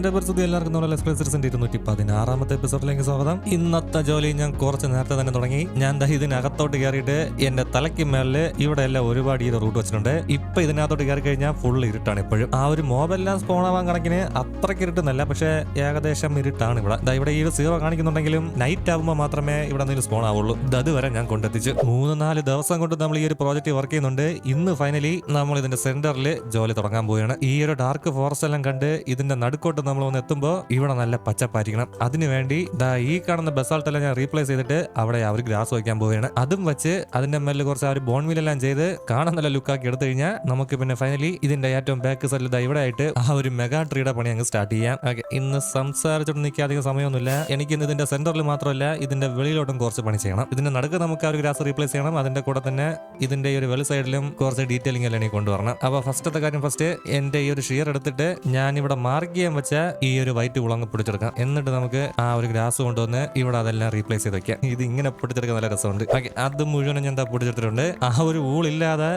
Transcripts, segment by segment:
അതിന്റെ പരിസ്ഥിതി എല്ലാവർക്കും നമ്മുടെ എക്സ്പ്രസിന്റെ ഇരുന്നൂറ്റി പതിനാറാമത്തെ എപ്പിസോഡിലേക്ക് സ്വാഗതം. ഇന്നത്തെ ജോലി ഞാൻ കുറച്ച് നേരത്തെ തന്നെ തുടങ്ങി. ഞാൻ ഇതിനകത്തോട്ട് കയറിയിട്ട് എന്റെ തലയ്ക്ക് മേളിൽ ഇവിടെ എല്ലാം ഒരുപാട് ഈ റൂട്ട് വെച്ചിട്ടുണ്ട്. ഇപ്പൊ ഇതിനകത്തോട്ട് കയറി കഴിഞ്ഞാൽ ഫുൾ ഇരുട്ടാണ് ഇപ്പോഴും. ആ ഒരു മോബെല്ലാം സ്പോൺ ആവാൻ കണക്കിന് അത്രയ്ക്ക് ഇരുട്ടുന്നല്ല പക്ഷേ ഏകദേശം ഇരുട്ടാണ് ഇവിടെ. ഇവിടെ ഈ സീറോ കാണിക്കുന്നുണ്ടെങ്കിലും നൈറ്റ് ആകുമ്പോൾ മാത്രമേ ഇവിടെ എന്തെങ്കിലും സ്പോൺ ആവുള്ളൂ. അതുവരെ ഞാൻ കൊണ്ടെത്തിച്ചു. മൂന്ന് നാല് ദിവസം കൊണ്ട് നമ്മൾ ഈ ഒരു പ്രോജക്റ്റ് വർക്ക് ചെയ്യുന്നുണ്ട്. ഇന്ന് ഫൈനലി നമ്മൾ ഇതിന്റെ സെന്ററിൽ ജോലി തുടങ്ങാൻ പോവുകയാണ്. ഈ ഒരു ഡാർക്ക് ഫോറസ്റ്റ് എല്ലാം കണ്ട് ഇതിന്റെ നടുക്കോട്ട് നമ്മൾ ഒന്ന് എത്തുമ്പോൾ ഇവിടെ നല്ല പച്ചപ്പായിരിക്കണം. അതിനുവേണ്ടി ദാ ഈ കാണുന്ന ബസാൾട്ടെല്ലാം ഞാൻ റീപ്ലേസ് ചെയ്തിട്ട് അവിടെ അവർ ഗ്രാസ് വയ്ക്കാൻ പോവുകയാണ്. അതും വെച്ച് അതിന്റെ മേലിൽ കുറച്ച് ആ ഒരു ബോൺവീലെല്ലാം ചെയ്ത് കാണാൻ നല്ല ലുക്കാക്കി എടുത്തു കഴിഞ്ഞാൽ നമുക്ക് പിന്നെ ഫൈനലി ഇതിന്റെ ഏറ്റവും ബാക്ക് സൈഡിൽ ദാ ഇവിടെ ആയിട്ട് ആ ഒരു മെഗാ ട്രീയുടെ പണി അങ്ങ് സ്റ്റാർട്ട് ചെയ്യാം. ഓക്കെ ഇന്ന് സംസാരിച്ചോണ്ട് നിൽക്കാൻ അധികം സമയമൊന്നുമില്ല. എനിക്ക് ഇന്ന് ഇതിന്റെ സെന്ററിൽ മാത്രമല്ല ഇതിന്റെ വെളിയിലോട്ടും കുറച്ച് പണി ചെയ്യണം. ഇതിന്റെ നടുക്ക് നമുക്ക് ആ ഒരു ഗ്രാസ് റീപ്ലേസ് ചെയ്യണം. അതിന്റെ കൂടെ തന്നെ ഇതിന്റെ ഈ ഒരു വെളി സൈഡിലും കുറച്ച് ഡീറ്റെയിലിംഗ് എല്ലാം എനിക്ക് കൊണ്ടുവരണം. അപ്പൊ ഫസ്റ്റത്തെ കാര്യം ഫസ്റ്റ് എന്റെ ഈ ഒരു ഷിയർ എടുത്തിട്ട് ഞാൻ ഇവിടെ മാർക്ക് ചെയ്യാൻ വെച്ച ഈ ഒരു വൈറ്റ് ഉളങ്ങ് പിടിച്ചെടുക്കാം. എന്നിട്ട് നമുക്ക് ആ ഒരു ഗ്രാസ് കൊണ്ടുവന്ന് ഇവിടെ അതെല്ലാം റീപ്ലേസ് ചെയ്ത് വെക്കാം. ഇത് ഇങ്ങനെ പിടിച്ചെടുക്കാൻ നല്ല രസമുണ്ട്. ഓക്കെ അത് മുഴുവനും ഞാൻ എന്താ പിടിച്ചെടുത്തിട്ടുണ്ട്. ആ ഒരു ഊളില്ലാതെ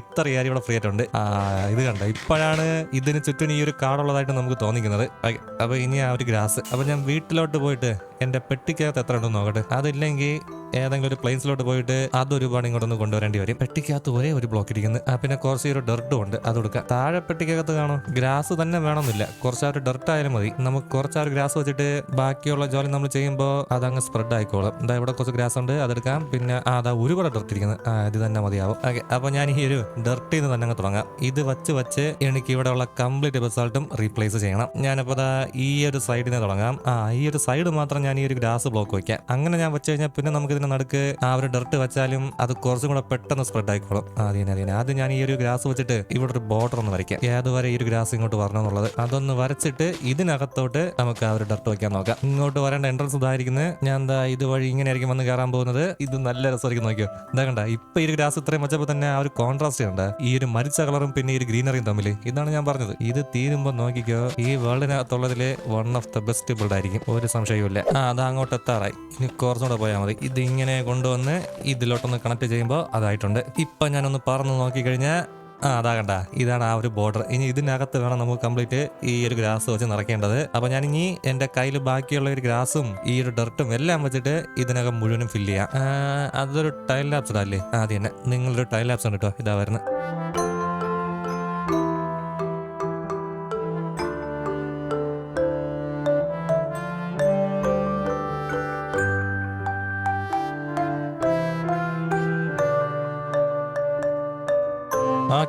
ഇത്ര ഏരിയ ഇവിടെ ഫ്രീ ആയിട്ടുണ്ട്. ആ ഇത് കണ്ട? ഇപ്പോഴാണ് ഇതിന് ചുറ്റും ഈ ഒരു കാടുള്ളതായിട്ട് നമുക്ക് തോന്നിക്കുന്നത്. ഓക്കെ അപ്പൊ ഇനി ആ ഒരു ഗ്രാസ്. അപ്പൊ ഞാൻ വീട്ടിലോട്ട് പോയിട്ട് എന്റെ പെട്ടിക്കകത്ത് എത്ര ഉണ്ടെന്ന് നോക്കട്ടെ. അതില്ലെങ്കിൽ ഏതെങ്കിലും ഒരു പ്ലേസിലോട്ട് പോയിട്ട് അതൊരു അതൊരുപാട് ഇങ്ങോട്ടൊന്ന് കൊണ്ടുവരേണ്ടി വരും. പെട്ടിക്കകത്ത് ഒരേ ഒരു ബ്ലോക്ക് ഇരിക്കുന്നു. ആ പിന്നെ കുറച്ച് ഒരു ഡർട്ടും ഉണ്ട്. അത് കൊടുക്കാം. താഴെ പെട്ടിക്കകത്ത് കാണും. ഗ്രാസ് തന്നെ വേണമെന്നില്ല. കുറച്ച് ഒരു ഡർട്ട് ആയാലും മതി. നമുക്ക് കുറച്ച് ഒരു ഗ്രാസ് വെച്ചിട്ട് ബാക്കിയുള്ള ജോലി നമ്മൾ ചെയ്യുമ്പോൾ അതങ്ങ് സ്പ്രെഡ് ആയിക്കോളും. എന്താ ഇവിടെ കുറച്ച് ഗ്രാസ് ഉണ്ട്. അതെടുക്കാം പിന്നെ ആ അതാ ഒരുപാട് ഡർട്ട് ഇരിക്കുന്നത് ഇത് തന്നെ മതിയാവും. ഓക്കെ അപ്പൊ ഞാൻ ഈ ഒരു ഡർട്ടിൽ നിന്ന് തന്നെ അങ്ങ് തുടങ്ങാം. ഇത് വെച്ച് വെച്ച് എനിക്ക് ഇവിടെയുള്ള കംപ്ലീറ്റ് ബസാൾട്ടും റീപ്ലേസ് ചെയ്യണം. ഞാനിപ്പോൾ അതാ ഈ ഒരു സൈഡിൽ നിന്ന് തുടങ്ങാം. ആ ഈ ഒരു സൈഡ് മാത്രം ഞാൻ ഈ ഒരു ഗ്രാസ് ബ്ലോക്ക് വയ്ക്കാം അങ്ങനെ ഞാൻ വെച്ച് കഴിഞ്ഞാൽ പിന്നെ നമുക്ക് ഇതിന്റെ നടുക്ക് ആ ഒരു ഡർട്ട് വെച്ചാലും അത് കുറച്ചും കൂടെ പെട്ടെന്ന് സ്പ്രെഡ് ആയിക്കോളും. അതിനെ അതിനെ. ആദ്യം ഞാൻ ഈ ഒരു ഗ്രാസ് വെച്ചിട്ട് ഇവിടെ ഒരു ബോർഡർ ഒന്ന് വരയ്ക്കാം. ഏതുവരെ ഈ ഒരു ഗ്രാസ് ഇങ്ങോട്ട് വരണം എന്നുള്ളത്. അതൊന്ന് വരച്ചിട്ട് ഇതിനകത്തോട്ട് നമുക്ക് ആ ഒരു ഡർട്ട് വെക്കാൻ നോക്കാം. ഇങ്ങോട്ട് വരേണ്ട എൻട്രൻസ് ഇതായിരിക്കുന്നത്. ഞാൻ എന്താ ഇതുവഴി ഇങ്ങനെ ആയിരിക്കും വന്ന് കയറാൻ പോകുന്നത്. ഇത് നല്ല രസമായിരിക്കും നോക്കിയോ. എന്താ കണ്ട ഇപ്പൊ ഈ ഒരു ഗ്രാസ് ഇത്രയും വെച്ചപ്പോൾ തന്നെ ആ ഒരു കോൺട്രാസ്റ്റ് ഉണ്ട് ഈ ഒരു മരിച്ച കളറും പിന്നെ ഈ ഒരു ഗ്രീനറിയും തമ്മിൽ ഇതാണ് ഞാൻ പറഞ്ഞത്. ഇത് തീരുമ്പോൾ നോക്കിക്കോ ഈ വേൾഡിനകത്തുള്ളതിൽ one of the best build ആയിരിക്കും. ഒരു സംശയവുമില്ല. ആ അത് അങ്ങോട്ട് എത്താറായി. ഇനി കുറച്ചുകൂടെ പോയാൽ മതി. ഇത് ഇങ്ങനെ കൊണ്ടുവന്ന് ഇതിലോട്ടൊന്ന് കണക്ട് ചെയ്യുമ്പോൾ അതായിട്ടുണ്ട്. ഇപ്പം ഞാനൊന്ന് പറന്ന് നോക്കിക്കഴിഞ്ഞാൽ ആ അതാ കണ്ട ഇതാണ് ആ ഒരു ബോർഡർ ഇനി ഇതിനകത്ത് വേണം നമുക്ക് കംപ്ലീറ്റ് ഈ ഒരു ഗ്രാസ് വെച്ച് നിറയ്ക്കേണ്ടത്. അപ്പൊ ഞാൻ ഇനി എന്റെ കയ്യിൽ ബാക്കിയുള്ള ഒരു ഗ്രാസും ഈ ഒരു ഡർട്ടും എല്ലാം വെച്ചിട്ട് ഇതിനകം മുഴുവനും ഫില്ല് ചെയ്യാം. അതൊരു ടൈൽ ലാബ്സ് അല്ലേ ആദ്യം തന്നെ. നിങ്ങളൊരു ടൈൽ ലാബ്സ് ഉണ്ട് കേട്ടോ ഇതാ വരുന്നത്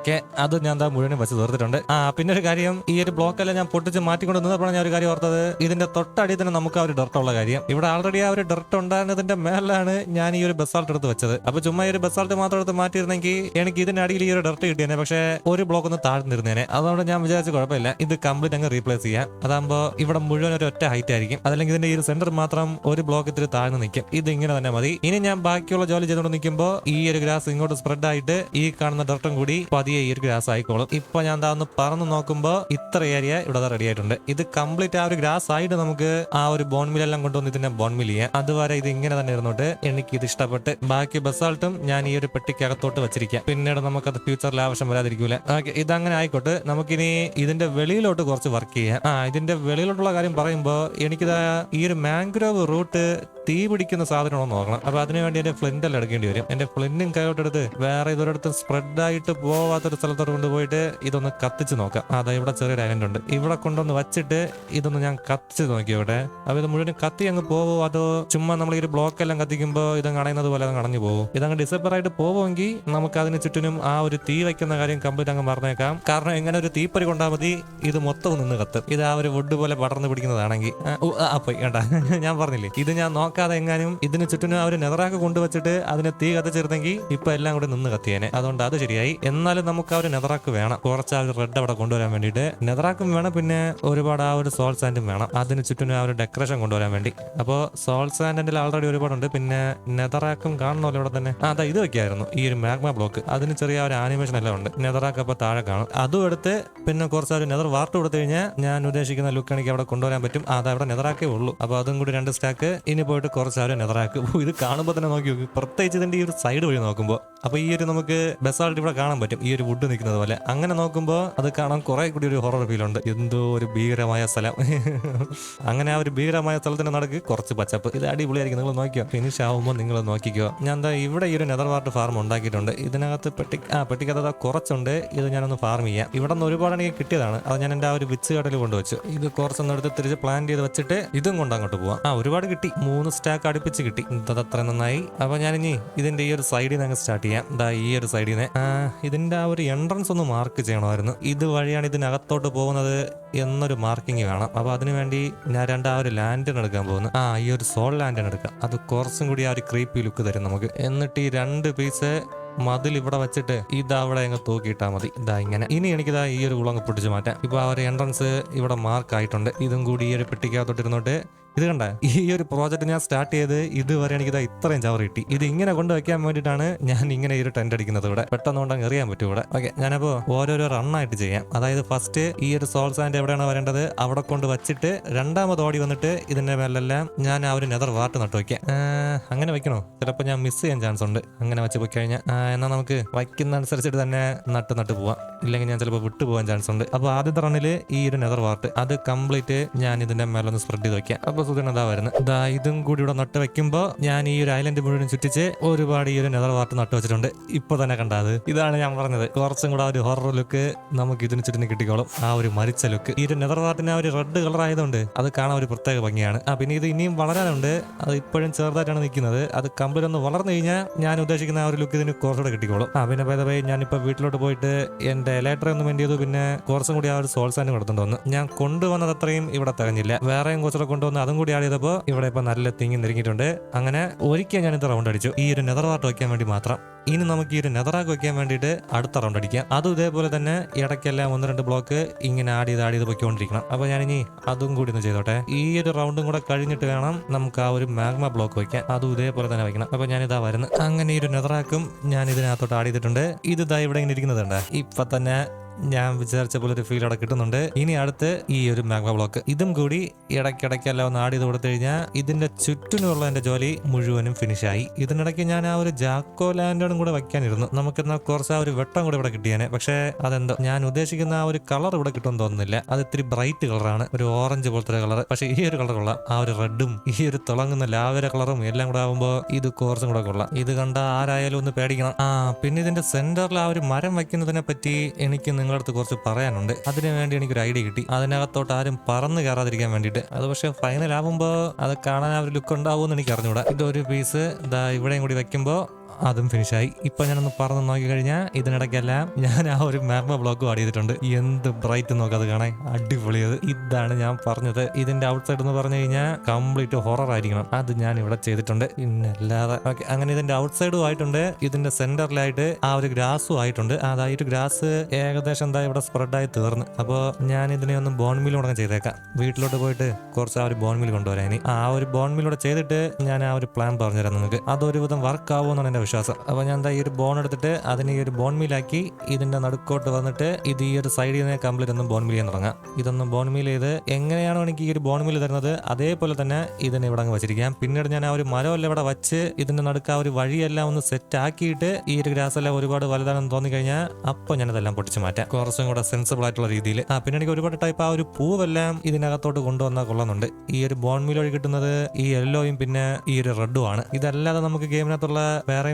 ഓക്കെ അത് ഞാൻ എന്താ മുഴുവനും വെച്ച് തീർത്തിട്ടുണ്ട്. ആ പിന്നെ ഒരു കാര്യം ഈ ഒരു ബ്ലോക്ക് എല്ലാം ഞാൻ പൊട്ടിച്ച് മാറ്റിക്കൊണ്ട് നിന്നപ്പോഴാണ് ഞാൻ ഒരു കാര്യം ഓർത്തത്? ഇതിന്റെ തൊട്ടടി തന്നെ നമുക്ക് ആ ഒരു ഡർട്ട് ഉള്ള കാര്യം. ഇവിടെ ആൾറെഡി ആ ഒരു ഡർട്ട് ഉണ്ടായിരുന്നതിന്റെ മേലാണ് ഞാൻ ഈ ഒരു ബസാൾട്ട് എടുത്ത് വെച്ചത്. അപ്പൊ ചുമ്മാ ഈ ഒരു ബസാൾട്ട് മാത്രം എടുത്ത് മാറ്റിയിരുന്നെങ്കിൽ എനിക്ക് ഇതിന്റെ അടിയിൽ ഈ ഒരു ഡർട്ട് കിട്ടിയേനെ. പക്ഷേ ഒരു ബ്ലോക്ക് ഒന്ന് താഴ്ന്നിരുന്നേനെ. അതുകൊണ്ട് ഞാൻ വിചാരിച്ചു കുഴപ്പമില്ല. ഇത് കംപ്ലീറ്റ് അങ്ങ് റീപ്ലേസ് ചെയ്യാം. അതാകുമ്പോൾ ഇവിടെ മുഴുവൻ ഒരു ഒറ്റ ഹൈറ്റ് ആയിരിക്കും. അതല്ലെങ്കിൽ ഇതിന്റെ ഈ ഒരു സെന്റർ മാത്രം ഒരു ബ്ലോക്ക് ഇത്തിരി താഴ്ന്നു നിൽക്കും. ഇത് ഇങ്ങനെ തന്നെ മതി. ഇനി ഞാൻ ബാക്കിയുള്ള ജോലി ചെയ്തുകൊണ്ട് നിൽക്കുമ്പോൾ ഈ ഒരു ഗ്രാസ് ഇങ്ങോട്ട് സ്പ്രെഡ് ആയിട്ട് ഈ കാണുന്ന ഡർട്ടും കൂടി പതിയെ ഈ ഒരു ഗ്രാസ് ആയിക്കോളും. ഇപ്പൊ ഞാൻ എന്താ ഒന്ന് പറന്ന് നോക്കുമ്പോൾ ഇത്ര ഏരിയ ഇവിടെ റെഡി ആയിട്ടുണ്ട്. ഇത് കംപ്ലീറ്റ് ആ ഒരു ഗ്രാസ് ആയിട്ട് നമുക്ക് ആ ഒരു ബോൺമിലെല്ലാം കൊണ്ടുവന്ന് ഇതിനെ ബോൺമിൽ ചെയ്യാം. അതുവരെ ഇത് ഇങ്ങനെ തന്നെ ഇരുന്നോട്ട്. എനിക്ക് ഇത് ഇഷ്ടപ്പെട്ട്. ബാക്കി ബസാൾട്ടും ഞാൻ ഈ ഒരു പെട്ടിക്കകത്തോട്ട് വെച്ചിരിക്കാം. പിന്നീട് നമുക്ക് അത് ഫ്യൂച്ചറിൽ ആവശ്യം വരാതിരിക്കൂല. ഓക്കെ ഇതങ്ങനെ ആയിക്കോട്ടെ. നമുക്കിനി ഇതിന്റെ വെളിയിലോട്ട് കുറച്ച് വർക്ക് ചെയ്യാം. ആ ഇതിന്റെ വെളിയിലോട്ടുള്ള കാര്യം പറയുമ്പോൾ എനിക്കിത് ഈ ഒരു മാംഗ്രോവ് റൂട്ട് തീ പിടിക്കുന്ന സാധനമാണോ നോക്കണം. അപ്പൊ അതിനുവേണ്ടി എന്റെ ഫ്ലിന്റ് എല്ലാം എടുക്കേണ്ടി വരും. എന്റെ ഫ്ലിന്റും കൈയോട്ടെടുത്ത് വേറെ ഇതൊരിടത്തും സ്പ്രെഡ് ആയിട്ട് പോവാത്തൊരു സ്ഥലത്തോട്ട് കൊണ്ടുപോയിട്ട് ഇതൊന്ന് കത്തിച്ച് നോക്കാം. അതാ ഇവിടെ ചെറിയൊരു ഐലൻഡ് ഉണ്ട്. ഇവിടെ കൊണ്ടൊന്ന് വെച്ചിട്ട് ഇതൊന്ന് ഞാൻ കത്തിച്ച് നോക്കി ഇവിടെ. അപ്പൊ ഇത് മുഴുവൻ കത്തി അങ്ങ് പോവോ? അതോ ചുമ്മാ നമ്മൾ ഈ ഒരു ബ്ലോക്ക് എല്ലാം കത്തിക്കുമ്പോൾ ഇത് അണയുന്നത് പോലെ അങ്ങ് അണഞ്ഞു പോകും ഇതങ്ങ് ഡിസപ്പർ ആയിട്ട് പോവുമെങ്കിൽ നമുക്ക് അതിന് ചുറ്റിനും ആ ഒരു തീ വയ്ക്കുന്ന കാര്യം കംപ്ലീറ്റ് അങ്ങ് മറന്നേക്കാം. കാരണം എങ്ങനെ ഒരു തീപ്പൊരി കൊണ്ടാൽ മതി ഇത് മൊത്തം നിന്ന് കത്തും. ഇത് ആ ഒരു വുഡ് പോലെ പടർന്നു പിടിക്കുന്നതാണെങ്കിൽ പോയി കേട്ടാ ഞാൻ പറഞ്ഞില്ലേ ഇത് ഞാൻ നോക്കാതെ എങ്ങാനും ഇതിന് ചുറ്റിനും ആ ഒരു നെതറാക്ക് കൊണ്ടുവച്ചിട്ട് അതിനെ തീ കത്തിച്ചിരുന്നെങ്കിൽ ഇപ്പൊ എല്ലാം കൂടെ നിന്ന് കത്തിയേനെ. അതുകൊണ്ട് അത് ശരിയായി. എന്നാലും നമുക്ക് ആ ഒരു നെതറാക്ക് വേണം. കുറച്ച് ആ ഒരു റെഡ് അവിടെ കൊണ്ടുവരാൻ വേണ്ടിയിട്ട്. നെതറാക്കും വേണം പിന്നെ ഒരുപാട് ആ ഒരു സോൾ സാൻഡും വേണം. അതിന് ചുറ്റും ആ ഒരു ഡെക്കറേഷൻ കൊണ്ടുവരാൻ വേണ്ടി. അപ്പോൾ സോൾ സാൻഡിൽ ആൾറെഡി ഒരുപാടുണ്ട്. പിന്നെ നെതറാക്കും കാണണമല്ലോ ഇവിടെ തന്നെ. ആ അതാ ഇത് വെക്കായിരുന്നു. ഈ ഒരു മാഗ്മ ബ്ലോക്ക്. അതിന് ചെറിയ ഒരു ആനിമേഷൻ എല്ലാം ഉണ്ട്. നെതറാക്ക് അപ്പോൾ താഴെ കാണും. അതും എടുത്ത് പിന്നെ കുറച്ച് ഒരു നെതർ വാർട്ട് കൊടുത്തു കഴിഞ്ഞാൽ ഞാൻ ഉദ്ദേശിക്കുന്ന ലുക്ക് എനിക്ക് അവിടെ കൊണ്ടുവരാൻ പറ്റും. അത് അവിടെ നെതറാക്കേ ഉള്ളൂ. അപ്പോൾ അതും കൂടി രണ്ട് സ്റ്റാക്ക് ഇനി പോയിട്ട് കുറച്ച് ആ ഒരു നെതറാക്ക് ഇത് കാണുമ്പോൾ തന്നെ നോക്കി നോക്കി. പ്രത്യേകിച്ച് ഇതിന്റെ ഈ ഒരു സൈഡ് വഴി നോക്കുമ്പോൾ അപ്പോൾ ഈ ഒരു നമുക്ക് ബസാൾട്ട് ഇവിടെ കാണാൻ പറ്റും. ഈ ഒരു വുഡ് നിൽക്കുന്നത് പോലെ. അങ്ങനെ നോക്കുമ്പോൾ അത് കാണാൻ കുറെ കൂടി ഒരു ഹൊറർ ഫീൽ ഉണ്ട്. എന്തോ ഒരു ഭീകരമായ സ്ഥലം. അങ്ങനെ ആ ഒരു ഭീകരമായ സ്ഥലത്തിന്റെ നടക്ക് കുറച്ച് പച്ചപ്പ്. ഇത് അടിപൊളിയായിരിക്കും. നിങ്ങൾ നോക്കിയോ ഫിനിഷ് ആവുമ്പോൾ നിങ്ങൾ നോക്കിക്കോ. ഞാൻ എന്താ ഇവിടെ ഈ ഒരു നെതർവാർട്ട് ഫാം ഉണ്ടാക്കിയിട്ടുണ്ട്. ഇതിനകത്ത് പെട്ടി ആ പെട്ടിക്കഥ കുറച്ചുണ്ട്. ഇത് ഞാനൊന്ന് ഫാർം ചെയ്യാം. ഇവിടെ നിന്ന് ഒരുപാട് എനിക്ക് കിട്ടിയതാണ്. അത് ഞാൻ എന്റെ ആ ഒരു വിച്ച് കടയിൽ കൊണ്ടുവച്ചു. ഇത് കുറച്ചൊന്നും എടുത്ത് തിരിച്ച് പ്ലാൻ ചെയ്ത് വെച്ചിട്ട് ഇതും കൊണ്ട് അങ്ങോട്ട് പോവാം. ആ ഒരുപാട് കിട്ടി. മൂന്ന് സ്റ്റാക്ക് അടുപ്പിച്ച് കിട്ടി. അത് അത്ര നന്നായി. അപ്പൊ ഞാനിനി ഇതിന്റെ ഈ ഒരു സൈഡിൽ നിന്ന് അങ്ങ് സ്റ്റാർട്ട് ചെയ്യാം. ഈ ഒരു സൈഡിൽ നിന്ന് ഇതിന്റെ ഒരു എൻട്രൻസ് ഒന്ന് മാർക്ക് ചെയ്യണമായിരുന്നു. ഇത് വഴിയാണ് ഇതിനകത്തോട്ട് പോകുന്നത് എന്നൊരു മാർക്കിംഗ് വേണം അപ്പൊ അതിനുവേണ്ടി ഞാൻ രണ്ട് ഒരു ലാൻഡൻ എടുക്കാൻ പോകുന്നു. ആ ഈ ഒരു സോൾ ലാൻഡൻ എടുക്കാം. അത് കുറച്ചും കൂടി ആ ഒരു ക്രീപ്പി ലുക്ക് തരും നമുക്ക്. എന്നിട്ട് ഈ രണ്ട് പീസ് മതിൽ ഇവിടെ വെച്ചിട്ട് ഇതവിടെ അങ്ങ് തൂക്കിയിട്ടാ മതി. ഇതാ ഇങ്ങനെ. ഇനി എനിക്കിതാ ഈ ഒരു കുളങ്ങ് പൊട്ടിച്ചു മാറ്റാം. ഇപ്പൊ ആ ഒരു എൻട്രൻസ് ഇവിടെ മാർക്ക് ആയിട്ടുണ്ട്. ഇതും കൂടി ഈ ഒരു പെട്ടിക്കകത്തോട്ടിരുന്നോട്ട് ഇത് കണ്ട? ഈ ഒരു പ്രോജക്റ്റ് ഞാൻ സ്റ്റാർട്ട് ചെയ്ത് ഇതുവരെ എനിക്ക് ഇതാ ഇത്രയും ചവർ കിട്ടി. ഇത് ഇങ്ങനെ കൊണ്ടുവയ്ക്കാൻ വേണ്ടിയിട്ടാണ് ഞാൻ ഇങ്ങനെ ഈ ഒരു ടെന്റ് അടിക്കുന്നത് ഇവിടെ. പെട്ടെന്ന് കൊണ്ട് അങ്ങ് എറിയാൻ പറ്റും ഇവിടെ. ഓക്കെ ഞാനപ്പോ ഓരോരോ റണ്ണായിട്ട് ചെയ്യാം. അതായത് ഫസ്റ്റ് ഈ ഒരു സോൾ സാൻഡ് എവിടെയാണ് വരേണ്ടത് അവിടെ കൊണ്ട് വച്ചിട്ട് രണ്ടാമത് ഓടി വന്നിട്ട് ഇതിന്റെ മേലെല്ലാം ഞാൻ ആ ഒരു നെതർ വാർട്ട് നട്ടു വയ്ക്കാം അങ്ങനെ വെക്കണോ? ചിലപ്പോൾ ഞാൻ മിസ് ചെയ്യാൻ ചാൻസ് ഉണ്ട്. അങ്ങനെ വെച്ച് പോയി കഴിഞ്ഞാൽ എന്നാൽ നമുക്ക് വയ്ക്കുന്ന അനുസരിച്ചിട്ട് തന്നെ നട്ട് നട്ട് പോവാം. ഇല്ലെങ്കിൽ ഞാൻ ചിലപ്പോൾ വിട്ടു പോകാൻ ചാൻസ് ഉണ്ട്. അപ്പോൾ ആദ്യത്തെ റണ്ണിൽ ഈ ഒരു നെതർ വാർട്ട് അത് കംപ്ലീറ്റ് ഞാൻ ഇതിന്റെ മേലൊന്ന് സ്പ്രെഡ് ചെയ്ത് വയ്ക്കാം അപ്പോൾ സുധീൻ എന്താ വരുന്നത്. ദാ ഇതും കൂടി ഇവിടെ നട്ട് വെക്കുമ്പോൾ ഞാൻ ഈ ഒരു ഐലൻഡ് മുഴുവൻ ചുറ്റിച്ച് ഒരുപാട് ഈ ഒരു നെതർ വാർട്ട് നട്ട് വെച്ചിട്ടുണ്ട്. ഇപ്പൊ തന്നെ കണ്ടത് ഇതാണ് ഞാൻ പറഞ്ഞത്. കുറച്ചും കൂടെ ഒരു ഹൊറർ ലുക്ക് നമുക്ക് ഇതിന് ചുറ്റിന് കിട്ടിക്കോളും. ആ ഒരു മരിച്ച ലുക്ക് ഈ ഒരു നെതർ വാർട്ടിന് ആ ഒരു റെഡ് കളർ ആയതുകൊണ്ട് അത് കാണാൻ ഒരു പ്രത്യേക ഭംഗിയാണ്. ആ പിന്നെ ഇത് ഇനിയും വളരാനുണ്ട്. അത് ഇപ്പോഴും ചെറുതായിട്ടാണ് നിൽക്കുന്നത്. അത് കമ്പിൽ വളർന്നു കഴിഞ്ഞാൽ ഞാൻ ഉദ്ദേശിക്കുന്ന ആ ഒരു ലുക്ക് ഇതിന് കുറച്ചുകൂടെ കിട്ടിക്കോളും. ആ പിന്നെ പേ പോയി ഞാനിപ്പോൾ വീട്ടിലോട്ട് പോയിട്ട് എന്റെ ലേറ്റർ ഒന്ന് വേണ്ടി ചെയ്തു. പിന്നെ കുറച്ചും കൂടി ആ ഒരു സോൾസാൻ വന്നു. ഞാൻ കൊണ്ടുവന്നത് അത്രയും ഇവിടെ തികഞ്ഞില്ല. വേറെയും കുറച്ചുകൂടെ കൊണ്ടുവന്ന് അതും കൂടി ആഡ് ചെയ്തപ്പോൾ ഇവിടെ ഇപ്പൊ നല്ല തിങ്ങി നിരങ്ങിയിട്ടുണ്ട്. അങ്ങനെ ഒരിക്കൽ ഞാൻ ഇത് റൗണ്ട് അടിച്ചു. ഈ ഒരു നെതർ വാർട്ട് വയ്ക്കാൻ വേണ്ടി മാത്രം. ഇനി നമുക്ക് ഈ ഒരു നെതറാക്ക് വെക്കാൻ വേണ്ടിയിട്ട് അടുത്ത റൗണ്ട് അടിക്കാം. അതും ഇതേപോലെ തന്നെ ഇടയ്ക്കെല്ലാം ഒന്ന് രണ്ട് ബ്ലോക്ക് ഇങ്ങനെ ആഡ് ചെയ്ത് ആഡ് ചെയ്ത് പൊയ്ക്കൊണ്ടിരിക്കണം. അപ്പൊ ഞാനിനി അതും കൂടി ഒന്ന് ചെയ്തോട്ടെ. ഈ ഒരു റൗണ്ടും കൂടെ കഴിഞ്ഞിട്ട് വേണം നമുക്ക് ആ ഒരു മാഗ്മ ബ്ലോക്ക് വെക്കാൻ അതും ഇതേപോലെ തന്നെ വെക്കണം അപ്പൊ ഇതാ വരുന്നത്. അങ്ങനെ ഈ ഒരു നെതറാക്കും ഞാൻ ഇതിനകത്തോട്ട് ആഡ് ചെയ്തിട്ടുണ്ട് ഇത് ഇതാ ഇവിടെ ഇങ്ങനെ ഇരിക്കുന്നതുണ്ട് ഇപ്പൊ തന്നെ ഞാൻ വിചാരിച്ച പോലെ ഒരു ഫീൽ അവിടെ കിട്ടുന്നുണ്ട്. ഇനി അടുത്ത് ഈ ഒരു മാഗ്മ ബ്ലോക്ക് ഇതും കൂടി ഇടയ്ക്കിടയ്ക്കെല്ലാം ഒന്ന് ചെയ്ത് കൊടുത്തു കഴിഞ്ഞാൽ ഇതിന്റെ ചുറ്റിനുള്ള എന്റെ ജോലി മുഴുവനും ഫിനിഷ് ആയി. ഇതിനിടയ്ക്ക് ഞാൻ ആ ഒരു ജാക്കോ ലാൻഡോണും കൂടെ വയ്ക്കാനിരുന്നു. നമുക്ക് എന്നാൽ കുറച്ച് ആ ഒരു വെട്ടം കൂടെ ഇവിടെ കിട്ടിയാനെ. പക്ഷേ അതെന്തോ ഞാൻ ഉദ്ദേശിക്കുന്ന ആ ഒരു കളർ ഇവിടെ കിട്ടുമെന്ന് തോന്നുന്നില്ല. അത് ഇത്തിരി ബ്രൈറ്റ് കളറാണ് ഒരു ഓറഞ്ച് പോലത്തെ കളർ പക്ഷേ ഈ ഒരു കളർ കൊള്ളാം. ആ ഒരു റെഡും ഈ ഒരു തിളങ്ങുന്ന ലാവര കളറും എല്ലാം കൂടെ ആകുമ്പോൾ ഇത് കുറച്ചും കൂടെ കൊള്ളാം. ഇത് കണ്ട ആരായാലും ഒന്ന് പേടിക്കണം. ആ പിന്നെ ഇതിന്റെ സെന്ററിൽ ആ ഒരു മരം വയ്ക്കുന്നതിനെ പറ്റി എനിക്ക് നിങ്ങളുടെ അടുത്ത് കുറച്ച് പറയാനുണ്ട്. അതിനു വേണ്ടി എനിക്കൊരു ഐഡിയ കിട്ടി. അതിനകത്തോട്ട് ആരും പറന്ന് കയറാതിരിക്കാൻ വേണ്ടിയിട്ട്. അത് പക്ഷേ ഫൈനൽ ആവുമ്പോൾ അത് കാണാൻ ആ ഒരു ലുക്ക് ഉണ്ടാവുമെന്ന് എനിക്ക് അറിഞ്ഞൂടാ ഇതൊരു പീസ് ഇതാ ഇവിടെയും കൂടി വെക്കുമ്പോൾ അതും ഫിനിഷായി ഇപ്പൊ ഞാനൊന്ന് പറഞ്ഞു നോക്കി കഴിഞ്ഞാൽ ഇതിനിടയ്ക്കെല്ലാം ഞാൻ ആ ഒരു മാർമ ബ്ലോക്ക് ആഡ് ചെയ്തിട്ടുണ്ട്. എന്ത് ബ്രൈറ്റ് നോക്കത് കാണേ അടിപൊളിയത് ഇതാണ് ഞാൻ പറഞ്ഞത്. ഇതിന്റെ ഔട്ട്സൈഡ് എന്ന് പറഞ്ഞു കഴിഞ്ഞാൽ കംപ്ലീറ്റ് ഹൊറർ ആയിരിക്കണം. അത് ഞാൻ ഇവിടെ ചെയ്തിട്ടുണ്ട്. പിന്നെ അല്ലാതെ ഓക്കെ അങ്ങനെ ഇതിന്റെ ഔട്ട്സൈഡും ആയിട്ടുണ്ട്. ഇതിന്റെ സെന്ററിലായിട്ട് ആ ഒരു ഗ്രാസും ആയിട്ടുണ്ട്. അതായിട്ട് ഗ്രാസ് ഏകദേശം എന്താ ഇവിടെ സ്പ്രെഡായി തീർന്നു. അപ്പോൾ ഞാൻ ഇതിനെ ഒന്ന് ബോൺ മിൽ ഉടനെ ചെയ്തേക്കാം. വീട്ടിലോട്ട് പോയിട്ട് കുറച്ച് ആ ഒരു ബോൺ മിൽ ഇനി. ആ ഒരു ബോൺ ചെയ്തിട്ട് ഞാൻ ആ ഒരു പ്ലാൻ പറഞ്ഞുതരാം നിങ്ങൾക്ക് അതൊരു വിധം വർക്ക് ആവുമെന്നാണ് എന്റെ വിശ്വാസം. അപ്പോൾ ഞാൻ എന്താ ഈ ഒരു ബോൺ എടുത്തിട്ട് അതിനെ ഈ ഒരു ബോൺ മീലാക്കി ഇതിന്റെ നടുക്കോട്ട് വന്നിട്ട് ഇത് ഈ ഒരു സൈഡിൽ നിന്ന് കംപ്ലീറ്റ് ഒന്ന് ബോൺ മീൽ ചെയ്യാൻ തുടങ്ങാം. ഇതൊന്ന് ബോൺ മീൽ ചെയ്ത് എങ്ങനെയാണോ എനിക്ക് ഈ ഒരു ബോൺ മീൽ തരുന്നത് അതേപോലെ തന്നെ ഇതിനെ ഇവിടെ അങ്ങ് വെച്ചിരിക്കാം. പിന്നീട് ഞാൻ ആ ഒരു മരമല്ല ഇവിടെ വെച്ച് ഇതിന്റെ നടുക്ക് ആ ഒരു വഴിയെല്ലാം ഒന്ന് സെറ്റ് ആക്കിയിട്ട് ഈ ഒരു ഗ്രാസ് എല്ലാം ഒരുപാട് വലുതാണെന്ന് തോന്നി കഴിഞ്ഞാൽ അപ്പോൾ ഞാനതെല്ലാം പൊട്ടിച്ച് മാറ്റാം. കുറച്ചും കൂടെ സെൻസിബിൾ ആയിട്ടുള്ള രീതിയിൽ. ആ പിന്നെ എനിക്ക് ഒരുപാട് ടൈപ്പ് ആ ഒരു പൂവെല്ലാം ഇതിനകത്തോട്ട് കൊണ്ടുവന്നാൽ കൊള്ളുന്നുണ്ട്. ഈ ഒരു ബോൺ മീൽ വഴി കിട്ടുന്നത് ഈ യെല്ലോയും പിന്നെ ഈ ഒരു റെഡും ആണ്. ഇതല്ലാതെ നമുക്ക് ഗെയിമിനകത്തുള്ള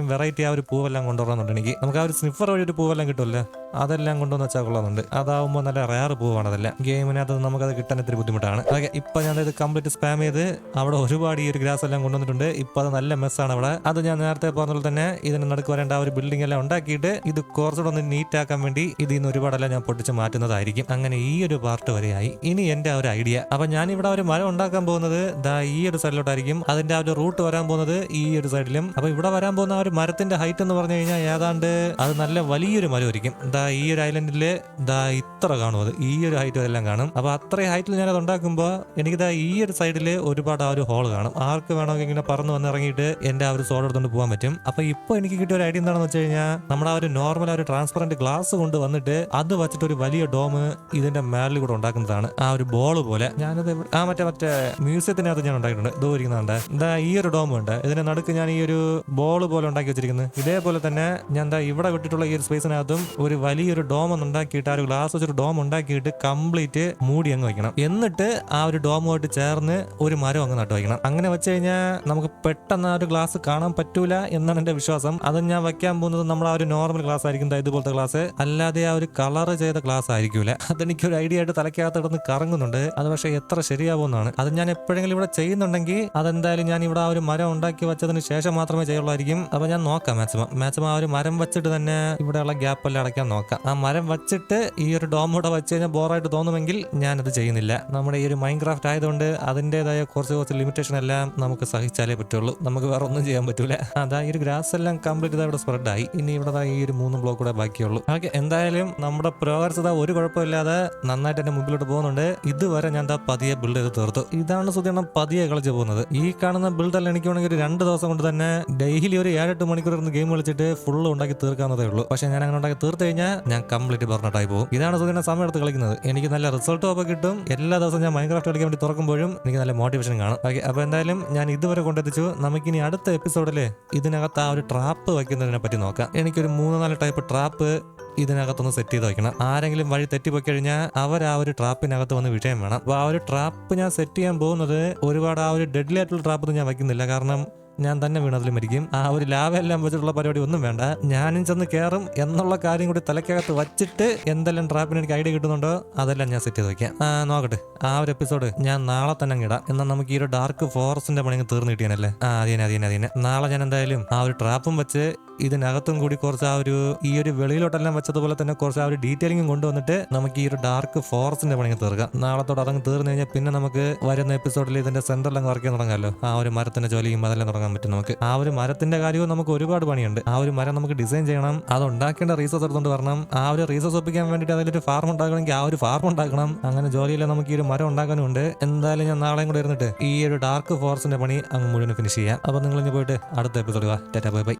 വേറെയും വെറൈറ്റി ആ ഒരു പൂവെല്ലാം കൊണ്ടുവരുന്നുണ്ട് എനിക്ക് നമുക്ക് ആ ഒരു സ്നിഫർ വഴി ഒരു പൂവെല്ലാം കിട്ടുമല്ലോ? അതെല്ലാം കൊണ്ടുവന്ന് വെച്ചാൽ കൊള്ളുന്നുണ്ട് അതാവുമ്പോൾ നല്ല റയർ പൂവാണ് അതെല്ലാം. ഗെയിമിനകത്ത് നമുക്കത് കിട്ടാൻ ഇത്തിരി ബുദ്ധിമുട്ടാണ്. ഓക്കെ ഇപ്പൊ ഞാൻ ഇത് കംപ്ലീറ്റ് സ്പാം ചെയ്ത് അവിടെ ഒരുപാട് ഈ ഒരു ഗ്രാസ് എല്ലാം കൊണ്ടുവന്നിട്ടുണ്ട്. ഇപ്പൊ അത് നല്ല മെസ്സാണ് അവിടെ. അത് ഞാൻ നേരത്തെ പറഞ്ഞ തന്നെ ഇതിന് നടുക്ക് വരേണ്ട ആ ഒരു ബിൽഡിംഗ് എല്ലാം ഉണ്ടാക്കിയിട്ട് ഇത് കുറച്ചുകൂടെ ഒന്ന് നീറ്റ് ആക്കാൻ വേണ്ടി ഇതിൽ നിന്ന് ഒരുപാടെല്ലാം ഞാൻ പൊട്ടിച്ച് മാറ്റുന്നതായിരിക്കും. അങ്ങനെ ഈ ഒരു പാർട്ട് വരെയായി. ഇനി എന്റെ ആ ഒരു ഐഡിയ അപ്പൊ ഞാൻ ഇവിടെ ഒരു മരം ഉണ്ടാക്കാൻ പോകുന്നത് ദാ ഈ ഒരു സൈഡിലോട്ടായിരിക്കും അതിന്റെ ആ ഒരു റൂട്ട് വരാൻ പോകുന്നത് ഈ ഒരു സൈഡിലും അപ്പൊ ഇവിടെ വരാൻ പോകുന്ന ആ ഒരു മരത്തിന്റെ ഹൈറ്റ് എന്ന് പറഞ്ഞു കഴിഞ്ഞാൽ ഏതാണ്ട് അത് നല്ല വലിയൊരു മരമായിരിക്കും ദാ ഈ ഒരു ഐലൻഡിൽ ദാ ഇത്ര കാണും അത്. ഈ ഒരു ഹൈറ്റ് എല്ലാം കാണും. അപ്പൊ അത്രയും ഹൈറ്റിൽ ഞാൻ അത് ഉണ്ടാക്കുമ്പോൾ എനിക്ക് ദാ ഈ ഒരു സൈഡിൽ ഒരുപാട് ആ ഒരു ഹോൾ കാണും. ആർക്ക് വേണമെങ്കിൽ ഇങ്ങനെ പറന്ന് വന്നിറങ്ങിയിട്ട് എന്റെ ആ ഒരു സോൾ എടുത്തുകൊണ്ട് പോകാൻ പറ്റും. അപ്പൊ ഇപ്പൊ എനിക്ക് കിട്ടിയ ഒരു ഐഡിയ എന്താണെന്ന് വെച്ച് കഴിഞ്ഞാൽ നമ്മുടെ ആ ഒരു നോർമൽ ആ ഒരു ട്രാൻസ്പെറന്റ് ഗ്ലാസ് കൊണ്ട് വന്നിട്ട് അത് വെച്ചിട്ട് ഒരു വലിയ ഡോം ഇതിന്റെ മേളിൽ കൂടെ ഉണ്ടാക്കുന്നതാണ്. ആ ഒരു ബോൾ പോലെ. ഞാനത് ആ മറ്റേ മറ്റേ മ്യൂസിയത്തിനകത്ത് ഞാൻ ഉണ്ടാക്കിയിട്ടുണ്ട്. ഇതോ ഇരിക്കുന്നുണ്ട് എന്താ ഈ ഒരു ഡോം ഉണ്ട്. ഇതിന്റെ നടുക്ക് ഞാൻ ഈ ഒരു ബോൾ പോലെ വെച്ചിരിക്കുന്നത്. ഇതേപോലെ തന്നെ ഞാൻ എന്താ ഇവിടെ വിട്ടിട്ടുള്ള ഈ ഒരു സ്പേസിനകത്തും ഒരു വലിയൊരു ഡോം ഒന്ന് ഉണ്ടാക്കിയിട്ട് ആ ഒരു ഗ്ലാസ് വെച്ചൊരു ഡോം ഉണ്ടാക്കിയിട്ട് കംപ്ലീറ്റ് മൂടി അങ്ങ് വെക്കണം. എന്നിട്ട് ആ ഒരു ഡോമുമായിട്ട് ചേർന്ന് ഒരു മരം അങ്ങ് നട്ടു വയ്ക്കണം അങ്ങനെ വെച്ച് കഴിഞ്ഞാൽ നമുക്ക് പെട്ടെന്ന് ആ ഒരു ഗ്ലാസ് കാണാൻ പറ്റൂല എന്നാണ് എന്റെ വിശ്വാസം. അത് ഞാൻ വെക്കാൻ പോകുന്നത് നമ്മൾ ആ ഒരു നോർമൽ ഗ്ലാസ് ആയിരിക്കും. ഇതുപോലത്തെ ഗ്ലാസ് അല്ലാതെ ആ ഒരു കളർ ചെയ്ത ഗ്ലാസ് ആയിരിക്കൂല. അതെനിക്ക് ഒരു ഐഡിയ ആയിട്ട് തലക്കകത്ത് കിടന്ന് കറങ്ങുന്നുണ്ട്. അത് പക്ഷേ എത്ര ശരിയാവുമെന്നാണ് അത് ഞാൻ എപ്പോഴെങ്കിലും ഇവിടെ ചെയ്യുന്നുണ്ടെങ്കിൽ അതെന്തായാലും ഞാൻ ഇവിടെ ആ ഒരു മരം ഉണ്ടാക്കി വെച്ചതിന് ശേഷം മാത്രമേ ചെയ്യുള്ളായിരിക്കും. അപ്പൊ ഞാൻ നോക്കാം മാക്സിമം മാക്സിമം ആ ഒരു മരം വെച്ചിട്ട് തന്നെ ഇവിടെയുള്ള ഗ്യാപ്പ് എല്ലാം അടയ്ക്കാൻ നോക്കാം. ആ മരം വെച്ചിട്ട് ഈ ഒരു ഡോം കൂടെ വെച്ച് കഴിഞ്ഞാൽ ബോറായിട്ട് തോന്നുമെങ്കിൽ ഞാനത് ചെയ്യുന്നില്ല. നമ്മുടെ ഈ ഒരു മൈൻക്രാഫ്റ്റ് ആയതുകൊണ്ട് അതിന്റെതായ കുറച്ച് കുറച്ച് ലിമിറ്റേഷൻ എല്ലാം നമുക്ക് സഹിച്ചാലേ പറ്റുള്ളൂ. നമുക്ക് വേറെ ഒന്നും ചെയ്യാൻ പറ്റൂല. അതാ ഈ ഒരു ഗ്രാസ് എല്ലാം കംപ്ലീറ്റ് ഇവിടെ സ്പ്രെഡ് ആയി. ഇനി ഇവിടെ ഈ ഒരു മൂന്ന് ബ്ലോക്ക് കൂടെ ബാക്കിയുള്ളൂ. ഓക്കെ എന്തായാലും നമ്മുടെ പ്രോഗ്രസ് ഇതാ ഒരു കുഴപ്പമില്ലാതെ നന്നായിട്ട് എന്റെ മുമ്പിലോട്ട് പോകുന്നുണ്ട്. ഇതുവരെ ഞാൻ ദാ പതിയെ ബിൽഡ് ചെയ്ത് തീർത്തു. ഇതാണ് സുധീരണം പതിയെ കളിച്ച് പോകുന്നത്. ഈ കാണുന്ന ബിൽഡെല്ലാം എനിക്ക് വേണമെങ്കിൽ ഒരു രണ്ട് ദിവസം കൊണ്ട് തന്നെ ഡെയിലി ഒരു ഏഴെട്ട് മണിക്കൂർ ഇരുന്ന് ഗെയിം കളിച്ചിട്ട് ഫുൾ ഉണ്ടാക്കി തീർക്കാവുന്നതേ ഉള്ളൂ. പക്ഷെ ഞാൻ അങ്ങനെ ഉണ്ടാക്കി തീർത്തു കഴിഞ്ഞാൽ ഞാൻ കംപ്ലീറ്റ് ബർണട്ടായി പോകും. ഇതാണ് സുധീരണം സമയം എടുത്ത് കളിക്കുന്നത്. എനിക്ക് നല്ല റിസൾട്ടും ഒക്കെ കിട്ടും. എല്ലാ ദിവസവും ഞാൻ മൈൻക്രാഫ്റ്റ് കളിക്കാൻ വേണ്ടി തുറക്കുമ്പോഴും എനിക്ക് നല്ല മോട്ടിവേഷൻ കാണും. ഓക്കെ അപ്പോൾ എന്തായാലും ഞാൻ ഇതുവരെ കൊണ്ടെത്തിച്ചു. നമുക്കിനി അടുത്ത എപ്പിസോഡിൽ ഇതിനകത്ത് ആ ഒരു ട്രാപ്പ് വയ്ക്കുന്നതിനെ പറ്റി നോക്കാം. എനിക്കൊരു മൂന്ന് നാല് ടൈപ്പ് ട്രാപ്പ് ഇതിനകത്തൊന്ന് സെറ്റ് ചെയ്ത് വെക്കണം ആരെങ്കിലും വഴി തെറ്റിപ്പോയി കഴിഞ്ഞാൽ അവർ ആ ഒരു ട്രാപ്പിനകത്ത് വന്ന് വിഷയം വേണം. അപ്പോൾ ആ ഒരു ട്രാപ്പ് ഞാൻ സെറ്റ് ചെയ്യാൻ പോകുന്നത് ഒരുപാട് ആ ഒരു ഡെഡ്ലി ആയിട്ടുള്ള ട്രാപ്പ് ഞാൻ വയ്ക്കുന്നില്ല. കാരണം ഞാൻ തന്നെ വീണതിൽ മരിക്കും. ആ ഒരു ലാഭ എല്ലാം വെച്ചിട്ടുള്ള പരിപാടി ഒന്നും വേണ്ട. ഞാനും ചെന്ന് കയറും എന്നുള്ള കാര്യം കൂടി തലക്കകത്ത് വച്ചിട്ട് എന്തെല്ലാം ട്രാപ്പിന് എനിക്ക് ഐഡിയ കിട്ടുന്നുണ്ടോ അതെല്ലാം ഞാൻ സെറ്റ് ചെയ്ത് വെക്കാം. നോക്കട്ടെ. ആ ഒരു എപ്പിസോഡ് ഞാൻ നാളെ തന്നെ ഇടാം. എന്നാൽ നമുക്ക് ഈ ഒരു ഡാർക്ക് ഫോറസ്റ്റിന്റെ പണി തീർന്നു കിട്ടിയാനല്ലേ ആ അതിനെ അതിനെ അതിനെ. നാളെ ഞാൻ എന്തായാലും ആ ഒരു ട്രാപ്പും വെച്ച് ഇതിനകത്തും കൂടി കുറച്ച് ആ ഒരു ഈ ഒരു വെളിയിലോട്ടെല്ലാം വെച്ചതുപോലെ തന്നെ കുറച്ച് ആ ഒരു ഡീറ്റെയിലിംഗും കൊണ്ടുവന്നിട്ട് നമുക്ക് ഈ ഒരു ഡാർക്ക് ഫോറസ്റ്റിന്റെ പണി തീർക്കാം. നാളത്തോട് അതങ്ങ് തീർന്നു കഴിഞ്ഞാൽ പിന്നെ നമുക്ക് വരുന്ന എപ്പിസോഡിൽ ഇതിന്റെ സെന്ററിലങ്ങ് വർക്ക് ചെയ്യാൻ തുടങ്ങാമല്ലോ. ആ ഒരു മരത്തിന്റെ ജോലിയും അതെല്ലാം തുടങ്ങാൻ പറ്റും. നമുക്ക് ആ ഒരു മരത്തിന്റെ കാര്യവും നമുക്ക് ഒരുപാട് പണിയുണ്ട്. ആ ഒരു മരം നമുക്ക് ഡിസൈൻ ചെയ്യണം. അത് ഉണ്ടാക്കേണ്ട റീസോഴ്സ് എടുത്തുകൊണ്ട് വരണം. ആ ഒരു റീസോഴ്സ് ഒപ്പിക്കാൻ വേണ്ടിയിട്ട് അതിലൊരു ഫാർം ഉണ്ടാക്കണമെങ്കിൽ ആ ഒരു ഫാർം ഉണ്ടാക്കണം. അങ്ങനെ ജോലിയിലെ നമുക്ക് ഈ ഒരു മരം ഉണ്ടാക്കാനുണ്ട്. എന്തായാലും ഞാൻ നാളെയും കൂടെ ഇരുന്നിട്ട് ഈ ഒരു ഡാർക്ക് ഫോറസ്റ്റിന്റെ പണി അങ്ങ് മുഴുവൻ ഫിനിഷ് ചെയ്യാം. അപ്പൊ നിങ്ങൾ ഇനി പോയിട്ട് അടുത്ത എപ്പിസോഡ് വാ. Tata bye bye.